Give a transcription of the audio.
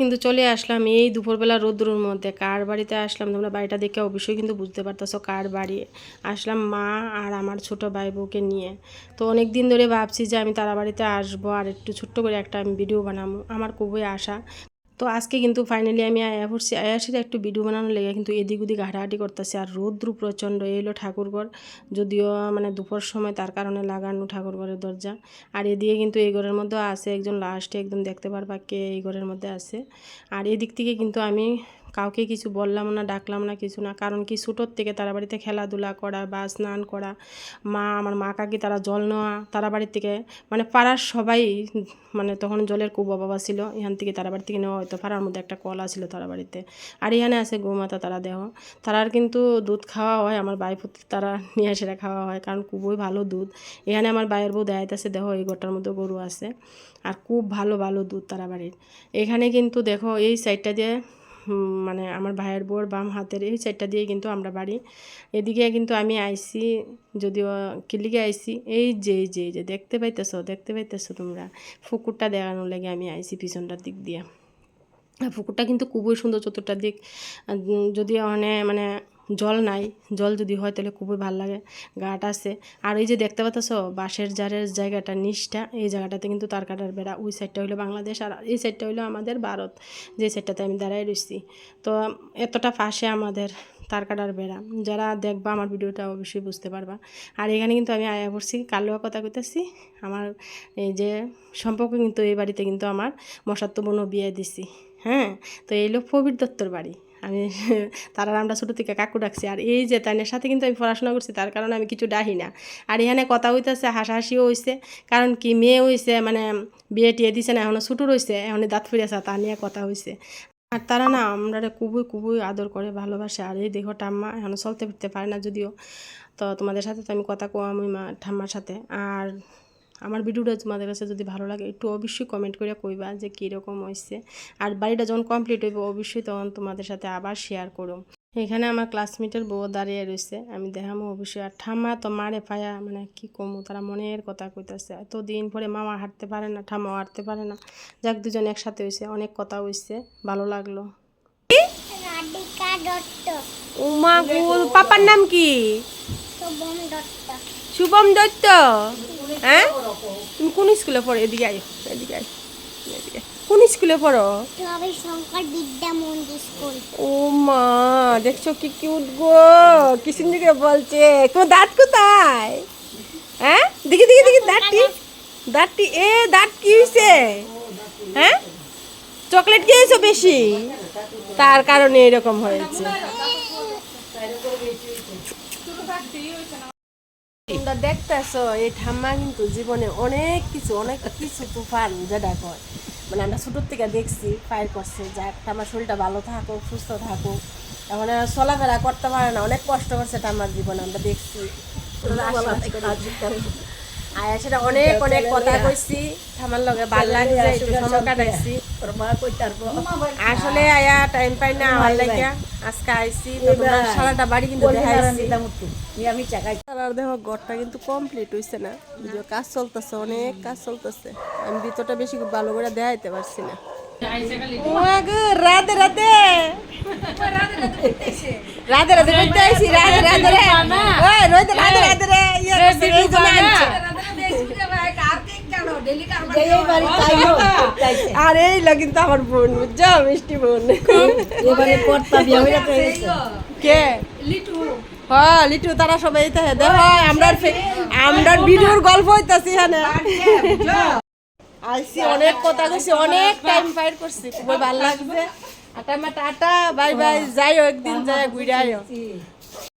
কিন্তু চলে আসলাম এই দুপুরবেলা রোদ্রুর মধ্যে। কার বাড়িতে আসলাম তোমরা বাড়িটা দেখে অবশ্যই কিন্তু বুঝতে পারতেছো কার বাড়ি। আসলাম মা আর আমার ছোট ভাই বউকে নিয়ে। তো অনেক দিন ধরে ভাবছি যে আমি তারা বাড়িতে আসব আর একটু ছোট্ট করে একটা আমি ভিডিও বানাবো। আমার খুবই আশা। তো আজকে কিন্তু ফাইনালি আমি আয়া পড়ছি আয়াসির একটু ভিডিও বানানোর লেগে কিন্তু এদিক ওদিক হাঁটাহাঁটি করতেছি আর রৌদ্র প্রচণ্ড এলো ঠাকুরঘর যদিও মানে দুপুর সময় তার কারণে লাগানো ঠাকুরঘরের দরজা। আর এদিকে কিন্তু এই ঘরের মধ্যে আছে একজন লাস্টে একদম দেখতে পারবা কে এই ঘরের মধ্যে আছে। আর এদিক থেকে কিন্তু আমি কাউকে কিছু বললাম না, ডাকলাম না, কিছু না। কারণ কি ছোটোর থেকে তারা বাড়িতে খেলাধুলা করা বা স্নান করা, মা, আমার মা কাকি তারা জল নেওয়া, তারা বাড়ির থেকে মানে পাড়ার সবাই মানে তখন জলের খুব অভাব ছিল এখান থেকে তারা বাড়ি থেকে নেওয়া হয়তো, পাড়ার মধ্যে একটা কলা ছিল তারা বাড়িতে। আর এখানে আছে গোমাতা তারা দেহ। তারার কিন্তু দুধ খাওয়া হয়, আমার ভাই পুত্র তারা নিয়ে সেটা খাওয়া হয়, কারণ খুবই ভালো দুধ। এখানে আমার ভাইয়ের বউ দেখাইতেছে দেহ এই গোটার মধ্যে গরু আছে। আর খুব ভালো ভালো দুধ তারা বাড়ির। এখানে কিন্তু দেখো, এই সাইডটা দিয়ে মানে আমার ভাইয়ের বউর বাম হাতের এই সাইডটা দিয়ে কিন্তু আমরা বাড়ি। এদিকে কিন্তু আমি আইসি, যদিও কিলিকে আইসি। এই যে যে যে, দেখতে পাইতেছো দেখতে পাইতেছো তোমরা। ফুকুরটা দেখানোর লাগে আমি আইসি পিছনটার দিক দিয়ে। পুকুরটা কিন্তু খুবই সুন্দর চতুর্টার দিক। যদি মানে মানে জল নাই, জল যদি হয় তাহলে খুবই ভালো লাগে। গাট আছে। আর এই যে দেখতে পাচ্ছ বাঁশের জারের জায়গাটা নিচটা, এই জায়গাটাতে কিন্তু তার কাটার বেড়া। ওই সাইডটা হলো বাংলাদেশ আর এই সাইডটা হলো আমাদের ভারত, যে সাইডটাতে আমি দাঁড়াই রয়েছি তো এতটা পাশে আমাদের তার কাটার বেড়া। যারা দেখবা আমার ভিডিওটা অবশ্যই বুঝতে পারবা। আর এখানে কিন্তু আমি আয়া পড়ছি, কালোয়া কথা কইতেছি। আমার এই যে সম্পর্ক কিন্তু এই বাড়িতে কিন্তু আমার মশাত্ম বোনও বিয়ে দিছি। হ্যাঁ? তো এই লোক প্রবীর দত্তর বাড়ি। তারা আমরা ছোটো থেকে কাকু ডাকছি। আর এই যে তাইনের সাথে কিন্তু আমি পড়াশোনা করছি, তার কারণে আমি কিছু ডাহি না। আর এখানে কথা হইতেছে, হাসাহাসিও হইছে। কারণ কি, মেয়ে হইছে মানে বিয়ে টিয়ে দিছে না এখনও ছোটো রয়েছে এখন দাঁত ফুরিয়েছে, তা নিয়ে কথা হইছে। আর তারা না আমরা খুবই খুবই আদর করে, ভালোবাসে। আর এই দেখো ঠাম্মা এখনও চলতে ফিরতে পারে না যদিও। তো তোমাদের সাথে তো আমি কথা কো আমি মা ঠাম্মার সাথে। আর আমার ভিডিওটা তোমাদের কাছে যদি ভালো লাগে একটু অবশ্যই কমেন্ট করে কইবা যে কীরকম হয়েছে আর বাড়িটা যখন কমপ্লিট হইবে অবশ্যই তখন তোমাদের সাথে আবার শেয়ার করো। এখানে আমার ক্লাসমেটের বউ দাঁড়িয়ে রয়েছে আমি দেখামো অবশ্যই। আর ঠাম্মা তো মারে পায়া মানে কি কমু তারা মনের কথা কইতাছে। এত দিন পরে মামা হাঁটতে পারে না ঠাম্মাও হাঁটতে পারে না। যাক দুজন একসাথে হয়েছে অনেক কথা হয়েছে ভালো লাগল। উমা গুল পাপার নাম কি? শুভম দত্ত। হ্যাঁ? তুমি কোন স্কুলে পড়ো? এদিকে আয় এদিকে আয় এদিকে কোন স্কুলে পড়ো? রবি শঙ্কর বিদ্যা মন্দির স্কুল। ও মা দেখছ কি কিউট গো কি সুন্দর করে বলছে তোমার দাঁত কোথায়? হ্যাঁ? দেখি দেখি দেখি দাঁতটি দাঁতটি এ দাঁত কি হয়েছে হ্যাঁ? চকলেট খেয়েছো বেশি? তার কারণে এরকম হয়েছে। তোমরা দেখতেছো এই ঠাম্মা কিন্তু জীবনে অনেক কিছু অনেক কিছু তুফান যেটা কয় মানে আমরা ছোটোর থেকে দেখছি ফায়ার করছে যাক ঠাম্মার শরীরটা ভালো থাকুক সুস্থ এখন আর চলাফেরা করতে পারে না অনেক কষ্ট করছে আমার জীবনে আমরা দেখছি আয়া সেটা অনেক অনেক কথা কইছি। ঠামার লগে ভালো লাগছে একটু সময় কাটাইছি। আসলে আয়া টাইম পাই না আমার লাগে আজকে আইছি তোমরা সারাটা বাড়ি কিন্তু দেখাইছি। আমি চাকাই আর দেখো ঘরটা কিন্তু কমপ্লিট হইছে না। কাজ চলতেছে অনেক কাজ চলতেছে। আমি ভিতরটা বেশি ভালো করে দেখাইতে পারছি না। রাধে রাধে। রাধে রাধে করতে আইছি রাধে রাধে রে। ওই রোদে রাধে রাধে রে। ইয়ে করছে, এই জন্য আনছে। এই বাড়ি তাইও তাইছে আর এই কিন্তু আমার বোন বুঝছ? মিষ্টি বোন। এবারে হয়েছে কে? লিটু। হ্যাঁ লিটু তারা সবাই তো দেখো আমরা আমরা ভিডিওর গল্প হইতাছি এখানে। আইসি অনেক কথা কইছি অনেক টাইম ফাইট করছি। খুবই ভালো লাগছে। আটা মা টাটা বাই বাই যাইও একদিন যাই ঘুরে আইও।